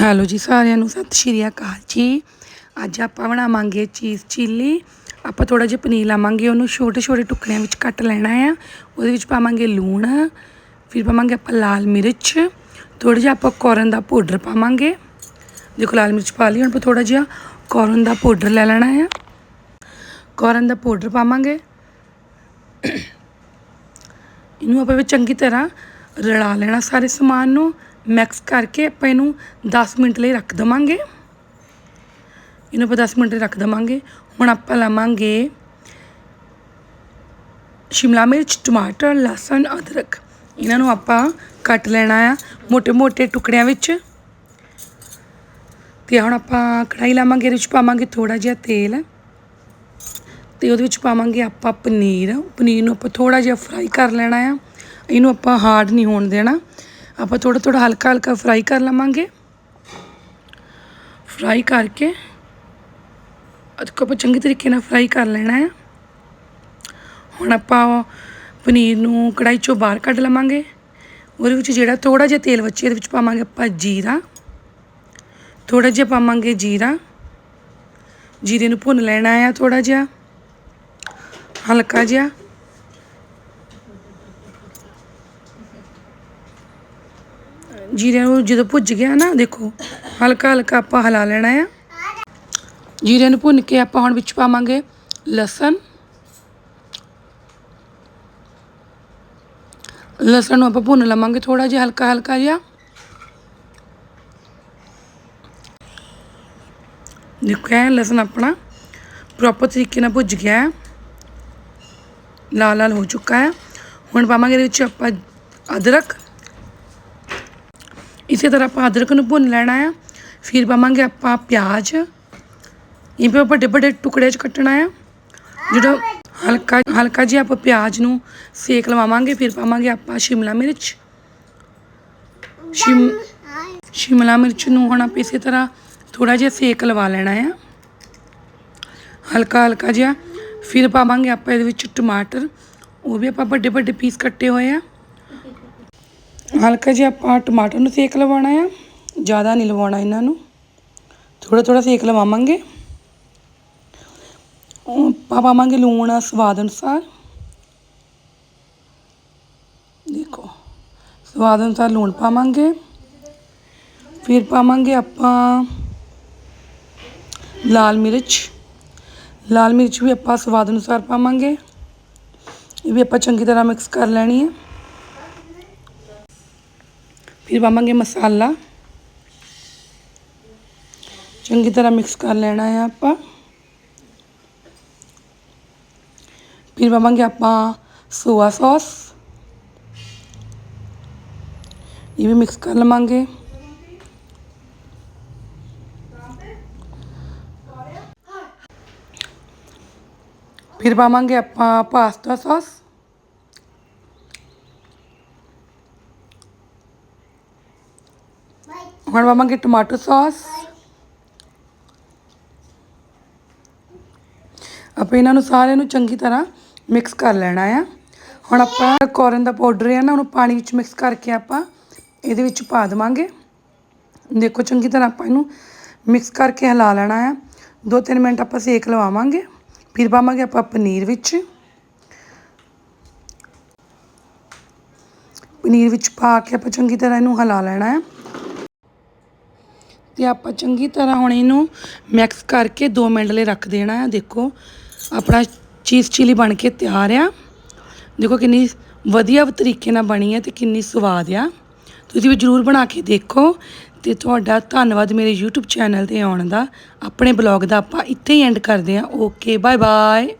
Hello ਜੀ, ਸਾਰਿਆਂ ਨੂੰ ਸਤਿ ਸ਼੍ਰੀ ਅਕਾਲ ਜੀ। ਅੱਜ ਆਪਾਂ ਬਣਾਵਾਂਗੇ ਚੀਜ਼ ਚਿੱਲੀ। ਆਪਾਂ ਥੋੜਾ ਜਿਹਾ ਪਨੀਰ ਲਾਵਾਂਗੇ, ਉਹਨੂੰ ਛੋਟੇ ਛੋਟੇ ਟੁਕੜਿਆਂ ਵਿੱਚ ਕੱਟ ਲੈਣਾ ਆ। ਉਹਦੇ ਵਿੱਚ ਪਾਵਾਂਗੇ ਲੂਣ, ਫਿਰ ਪਾਵਾਂਗੇ ਆਪਾਂ ਲਾਲ ਮਿਰਚ। ਥੋੜਾ ਜਿਹਾ ਆਪਾਂ ਕੋਰਨ ਦਾ ਪਾਊਡਰ ਪਾਵਾਂਗੇ। ਦੇਖੋ ਲਾਲ ਮਿਰਚ ਪਾ ਲਈ, ਹੁਣ ਆਪਾਂ ਥੋੜਾ ਜਿਹਾ ਕੋਰਨ ਦਾ ਪਾਊਡਰ ਲੈ ਲੈਣਾ ਆ। ਕੋਰਨ ਦਾ ਪਾਊਡਰ ਪਾਵਾਂਗੇ। ਇਹਨੂੰ ਆਪਾਂ ਵੀ ਚੰਗੀ ਤਰ੍ਹਾਂ ਰਲਾ ਲੈਣਾ ਸਾਰੇ ਸਮਾਨ ਨੂੰ। ਮਿਕਸ ਕਰਕੇ ਆਪਾਂ ਇਹਨੂੰ 10 ਮਿੰਟ ਲਈ ਰੱਖ ਦਵਾਂਗੇ। ਇਹਨੂੰ ਆਪਾਂ 10 ਮਿੰਟ ਲਈ ਰੱਖ ਦਵਾਂਗੇ। ਹੁਣ ਆਪਾਂ ਲਾਵਾਂਗੇ ਸ਼ਿਮਲਾ ਮਿਰਚ, ਟਮਾਟਰ, ਲਸਣ, ਅਦਰਕ। ਇਹਨਾਂ ਨੂੰ ਆਪਾਂ ਕੱਟ ਲੈਣਾ ਆ ਮੋٹے-ਮੋٹے ਟੁਕੜਿਆਂ ਵਿੱਚ। ਤੇ ਹੁਣ ਆਪਾਂ ਕੜਾਈ ਲਾਵਾਂਗੇ, ਇਹਦੇ ਵਿੱਚ ਪਾਵਾਂਗੇ ਥੋੜਾ ਜਿਹਾ ਤੇਲ। ਤੇ ਉਹਦੇ ਵਿੱਚ ਪਾਵਾਂਗੇ ਆਪਾਂ ਪਨੀਰ। ਪਨੀਰ ਨੂੰ ਆਪਾਂ ਥੋੜਾ ਜਿਹਾ ਫਰਾਈ ਕਰ ਲੈਣਾ ਆ। ਇਹਨੂੰ ਆਪਾਂ ਹਾਰਡ ਨਹੀਂ ਹੋਣ ਦੇਣਾ। ਆਪਾਂ ਥੋੜਾ ਥੋੜਾ ਹਲਕਾ ਹਲਕਾ ਫਰਾਈ ਕਰ ਲਵਾਂਗੇ। ਫਰਾਈ ਕਰਕੇ ਅਦਕੋ ਆਪਾਂ ਚੰਗੇ ਤਰੀਕੇ ਨਾਲ ਫਰਾਈ ਕਰ ਲੈਣਾ ਹੈ ਹੁਣ ਆਪਾਂ ਪਨੀਰ ਨੂੰ ਕੜਾਈ ਚੋਂ ਬਾਹਰ ਕੱਢ ਲਵਾਂਗੇ। ਉਹਦੇ ਵਿੱਚ ਜਿਹੜਾ ਥੋੜਾ ਜਿਹਾ ਤੇਲ ਬਚੇ ਇਹਦੇ ਵਿੱਚ ਪਾਵਾਂਗੇ ਆਪਾਂ ਜੀਰਾ। ਥੋੜਾ ਜਿਹਾ ਪਾਵਾਂਗੇ ਜੀਰਾ। ਜੀਰੇ ਨੂੰ ਭੁੰਨ ਲੈਣਾ ਆ ਥੋੜਾ ਜਿਹਾ। ਹਲਕਾ ਜਿਹਾ। ਜੀਰੇ ਨੂੰ ਜਦੋਂ ਭੁੱਜ ਗਿਆ ਨਾ, ਦੇਖੋ, ਹਲਕਾ ਹਲਕਾ ਆਪਾਂ ਹਲਾ ਲੈਣਾ ਆ। ਜੀਰੇ ਨੂੰ ਭੁੰਨ ਕੇ ਆਪਾਂ ਹੁਣ ਵਿੱਚ ਪਾਵਾਂਗੇ ਲਸਣ। ਲਸਣ ਨੂੰ ਆਪਾਂ ਭੁੰਨ ਲਵਾਂਗੇ ਥੋੜਾ ਜਿਹਾ, ਹਲਕਾ ਹਲਕਾ ਜਿਹਾ। ਦੇਖੋ ਇਹ ਲਸਣ ਆਪਣਾ ਪ੍ਰੋਪਰ ਤਰੀਕੇ ਨਾਲ ਭੁੱਜ ਗਿਆ ਹੈ ਲਾਲ ਲਾਲ ਹੋ ਚੁੱਕਾ ਹੈ ਹੁਣ ਪਾਵਾਂਗੇ ਇਹਦੇ ਵਿੱਚ ਆਪਾਂ ਅਦਰਕ। ਇਸੇ ਤਰ੍ਹਾਂ ਆਪਾਂ ਅਦਰਕ ਨੂੰ ਭੁੰਨ ਲੈਣਾ ਆ। ਫਿਰ ਪਾਵਾਂਗੇ ਆਪਾਂ ਪਿਆਜ਼। ਇਹ ਵੀ ਵੱਡੇ ਵੱਡੇ ਟੁਕੜੇ 'ਚ ਕੱਟਣਾ ਆ। ਜਿਹੜਾ ਹਲਕਾ ਹਲਕਾ ਜਿਹਾ ਆਪਾਂ ਪਿਆਜ਼ ਨੂੰ ਸੇਕ ਲਵਾਵਾਂਗੇ, ਫਿਰ ਪਾਵਾਂਗੇ ਆਪਾਂ ਸ਼ਿਮਲਾ ਮਿਰਚ। ਸ਼ਿਮ ਸ਼ਿਮਲਾ ਮਿਰਚ ਨੂੰ ਹੁਣ ਆਪਾਂ ਇਸੇ ਤਰ੍ਹਾਂ ਥੋੜਾ ਜਿਹਾ ਸੇਕ ਲਵਾ ਲੈਣਾ ਆ। ਹਲਕਾ ਹਲਕਾ ਜਿਹਾ। ਫਿਰ ਪਾਵਾਂਗੇ ਆਪਾਂ ਇਹਦੇ ਵਿੱਚ ਟਮਾਟਰ। ਉਹ ਵੀ ਆਪਾਂ ਵੱਡੇ ਵੱਡੇ ਪੀਸ ਕੱਟੇ ਹੋਏ ਆ। ਹਲਕਾ ਜਿਹਾ ਆਪਾਂ ਟਮਾਟਰ ਨੂੰ ਸੇਕ ਲਵਾਉਣਾ ਆ। ਜ਼ਿਆਦਾ ਨਹੀਂ ਲਵਾਉਣਾ ਇਹਨਾਂ ਨੂੰ। ਥੋੜਾ ਥੋੜਾ ਸੇਕ ਲਵਾਵਾਂਗੇ। ਆਪਾਂ ਪਾਵਾਂਗੇ ਲੂਣ ਸਵਾਦ ਅਨੁਸਾਰ। ਦੇਖੋ, ਸਵਾਦ ਅਨੁਸਾਰ ਲੂਣ ਪਾਵਾਂਗੇ। ਫਿਰ ਪਾਵਾਂਗੇ ਆਪਾਂ ਲਾਲ ਮਿਰਚ। ਲਾਲ ਮਿਰਚ ਵੀ ਆਪਾਂ ਸਵਾਦ ਅਨੁਸਾਰ ਪਾਵਾਂਗੇ। ਇਹ ਵੀ ਆਪਾਂ ਚੰਗੀ ਤਰ੍ਹਾਂ ਮਿਕਸ ਕਰ ਲੈਣੀ ਹੈ ਫਿਰ ਪਾਵਾਂਗੇ ਮਸਾਲਾ। ਚੰਗੀ ਤਰ੍ਹਾਂ ਮਿਕਸ ਕਰ ਲੈਣਾ ਹੈ ਆਪਾਂ। ਫਿਰ ਪਾਵਾਂਗੇ ਆਪਾਂ ਸੋਆ ਸੌਸ ਇਹ ਵੀ ਮਿਕਸ ਕਰ ਲਵਾਂਗੇ। ਫਿਰ ਪਾਵਾਂਗੇ ਆਪਾਂ ਪਾਸਤਾ ਸੌਸ ਹੁਣ ਪਾਵਾਂਗੇ ਟਮਾਟੋ ਸੌਸ। ਆਪਾਂ ਇਹਨਾਂ ਨੂੰ ਸਾਰਿਆਂ ਨੂੰ ਚੰਗੀ ਤਰ੍ਹਾਂ ਮਿਕਸ ਕਰ ਲੈਣਾ ਆ। ਹੁਣ ਆਪਾਂ ਕੋਰਨ ਦਾ ਪਾਊਡਰ ਹੈ ਨਾ, ਉਹਨੂੰ ਪਾਣੀ ਵਿੱਚ ਮਿਕਸ ਕਰਕੇ ਆਪਾਂ ਇਹਦੇ ਵਿੱਚ ਪਾ ਦੇਵਾਂਗੇ। ਦੇਖੋ ਚੰਗੀ ਤਰ੍ਹਾਂ ਆਪਾਂ ਇਹਨੂੰ ਮਿਕਸ ਕਰਕੇ ਹਿਲਾ ਲੈਣਾ ਆ। ਦੋ ਤਿੰਨ ਮਿੰਟ ਆਪਾਂ ਸੇਕ ਲਵਾਵਾਂਗੇ, ਫਿਰ ਪਾਵਾਂਗੇ ਆਪਾਂ ਪਨੀਰ ਵਿੱਚ। ਪਨੀਰ ਵਿੱਚ ਪਾ ਕੇ ਆਪਾਂ ਚੰਗੀ ਤਰ੍ਹਾਂ ਇਹਨੂੰ ਹਿਲਾ ਲੈਣਾ ਹੈ ਤੇ ਆਪਾਂ ਚੰਗੀ ਤਰ੍ਹਾਂ ਹੁਣ ਇਹਨੂੰ ਮਿਕਸ ਕਰਕੇ 2 ਮਿੰਟ ਲਈ ਰੱਖ ਦੇਣਾ ਹੈ। ਦੇਖੋ, ਆਪਣਾ ਚੀਜ਼ ਚਿਲੀ ਬਣ ਕੇ ਤਿਆਰ ਆ। ਦੇਖੋ ਕਿੰਨੀ ਵਧੀਆ ਤਰੀਕੇ ਨਾਲ ਬਣੀ ਹੈ ਤੇ ਕਿੰਨੀ ਸਵਾਦ ਆ। ਤੁਸੀਂ ਵੀ ਜਰੂਰ ਬਣਾ ਕੇ ਦੇਖੋ ਤੇ ਤੁਹਾਡਾ ਧੰਨਵਾਦ ਮੇਰੇ YouTube ਚੈਨਲ ਤੇ ਆਉਣ ਦਾ। ਆਪਣੇ ਬਲੌਗ ਦਾ ਆਪਾਂ ਇੱਥੇ ਹੀ ਐਂਡ ਕਰਦੇ ਹਾਂ। Okay bye bye